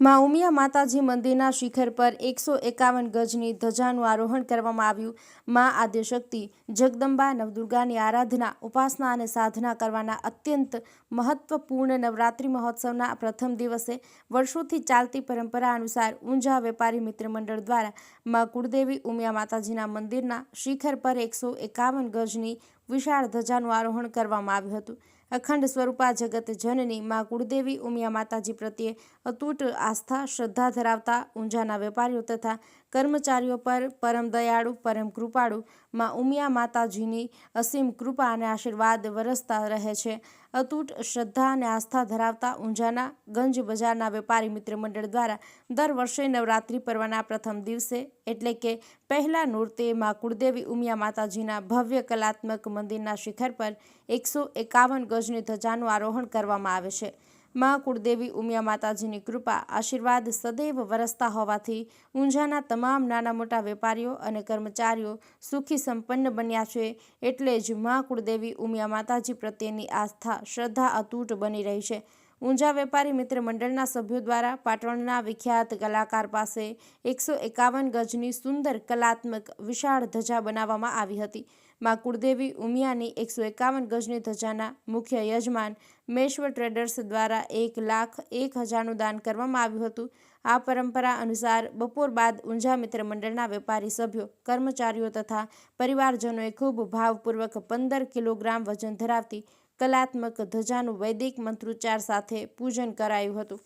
માં ઉમિયા માતાજી મંદિરના શિખર પર એકસો એકાવન ગજની ધજાનું આરોહણ કરવામાં આવ્યું. માં આદ્યશક્તિ, જગદંબા નવદુર્ગાની આરાધના, ઉપાસના અને સાધના કરવાના અત્યંત મહત્વપૂર્ણ નવરાત્રિ મહોત્સવના પ્રથમ દિવસે વર્ષોથી ચાલતી પરંપરા અનુસાર ઊંઝા વેપારી મિત્ર મંડળ દ્વારા માં કુળદેવી ઉમિયા માતાજીના મંદિરના શિખર પર એકસો એકાવન ગજની વિશાળ ધજાનું આરોહણ કરવામાં આવ્યું હતું. અખંડ સ્વરૂપા જગત જનની માં કુળદેવી ઉમિયા માતાજી પ્રત્યે અતૂટ આસ્થા, શ્રદ્ધા ધરાવતા ઊંઝાના વેપારીઓ તથા કર્મચારીઓ પર પરમ દયાળુ, પરમ કૃપાળુ માં ઉમિયા માતાજીની અસીમ કૃપા અને આશીર્વાદ વરસતા રહે છે. અતૂટ શ્રદ્ધા અને આસ્થા ધરાવતા ઊંઝાના ગંજ બજારના વેપારી મિત્ર મંડળ દ્વારા દર વર્ષે નવરાત્રિ પર્વના પ્રથમ દિવસે એટલે કે પહેલા નોરતે માં કુળદેવી ઉમિયા માતાજીના ભવ્ય કલાત્મક મંદિરના શિખર પર એકસો એકાવન ગજની ધજાનું આરોહણ કરવામાં આવે છે. માં કુળદેવી ઉમિયા માતાજીની કૃપા આશીર્વાદ સદૈવ વરસતા હોવાથી ઊંઝાના તમામ નાના મોટા વેપારીઓ અને કર્મચારીઓ સુખી સંપન્ન બન્યા છે એટલે જ માં કુળદેવી ઉમિયા માતાજી પ્રત્યેની આસ્થા, શ્રદ્ધા અતૂટ બની રહી છે. ઊંઝા વેપારી મિત્ર મંડળના સભ્યો દ્વારા પાટણના વિખ્યાત કલાકાર પાસે એકસો એકાવન ગજની સુંદર કલાત્મક વિશાળ ધજા બનાવવામાં આવી હતી. માં કુળદેવી ઉમિયાની એકસો એકાવન ગજની ધજાના મુખ્ય યજમાન મેશ્વર ટ્રેડર્સ દ્વારા એક લાખ એક હજારનું દાન કરવામાં આવ્યું હતું. આ પરંપરા અનુસાર બપોર બાદ ઊંઝા મિત્ર મંડળના વેપારી સભ્યો, કર્મચારીઓ તથા પરિવારજનોએ ખૂબ ભાવપૂર્વક પંદર કિલોગ્રામ વજન ધરાવતી કલાત્મક ધજાનું વૈદિક મંત્રોચ્ચાર સાથે પૂજન કરાયું હતું.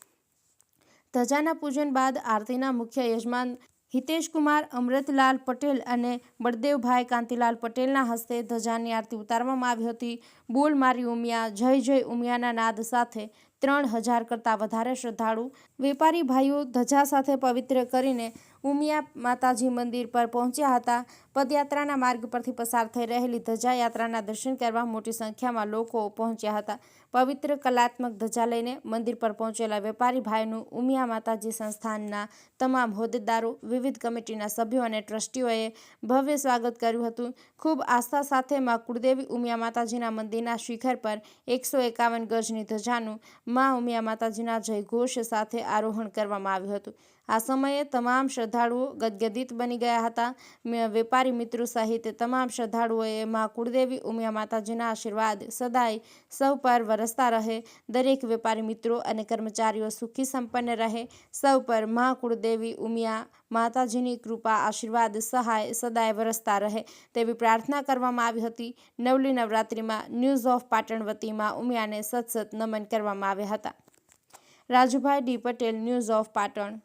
ધજાના પૂજન બાદ આરતીના મુખ્ય યજમાન હિતેશકુમાર, અમૃતલાલ પટેલ અને બળદેવભાઈ કાંતિલાલ પટેલના હસ્તે ધજાની આરતી ઉતારવામાં આવી હતી. બોલ મારી ઉમિયા, જય જય ઉમિયાના નાદ સાથે ત્રણ હજાર કરતાં વધારે શ્રદ્ધાળુ વેપારી ભાઈઓ ધજા સાથે પવિત્ર કરીને ઉમિયા માતાજી મંદિર પર પહોંચ્યા હતા. પદયાત્રાના માર્ગ પરથી પસાર થઈ રહેલી ધજા યાત્રાના દર્શન કરવા મોટી સંખ્યામાં લોકો પહોંચ્યા હતા. પવિત્ર કલાત્મક ધજા લઈને મંદિર પર પહોંચેલા વેપારી ભાઈનું ઉમિયા માતાજી સંસ્થાનના તમામ હોદ્દેદારો, વિવિધ કમિટીના સભ્યો અને ટ્રસ્ટીઓએ ભવ્ય સ્વાગત કર્યું હતું. ખૂબ આસ્થા સાથે માં કુળદેવી ઉમિયા માતાજીના મંદિરના શિખર પર એકસો એકાવન ગજની ધજાનું માં ઉમિયા માતાજીના જયઘોષ સાથે આરોહણ કરવામાં આવ્યું હતું. આ સમયે તમામ શ્રદ્ધાળુઓ ગદગદિત બની ગયા હતા. વેપારી મિત્રો સહિત તમામ શ્રદ્ધાળુઓએ માં કુળદેવી ઉમિયા માતાજીના આશીર્વાદ સદાય સૌ પર વરસતા રહે. દરેક વેપારી મિત્રો અને કર્મચારીઓ સુખી સંપન્ન રહે. સૌ પરમાં કુળદેવી ઉમિયા માતાજીની કૃપા, આશીર્વાદ, સહાય સદાય વરસતા રહે તેવી પ્રાર્થના કરવામાં આવી હતી. નવલી નવરાત્રિમાં ન્યૂઝ ઓફ પાટણ વતીમાં ઉમિયાને સતસત નમન કરવામાં આવ્યા હતા. Rajubhai D Patel news of Patan.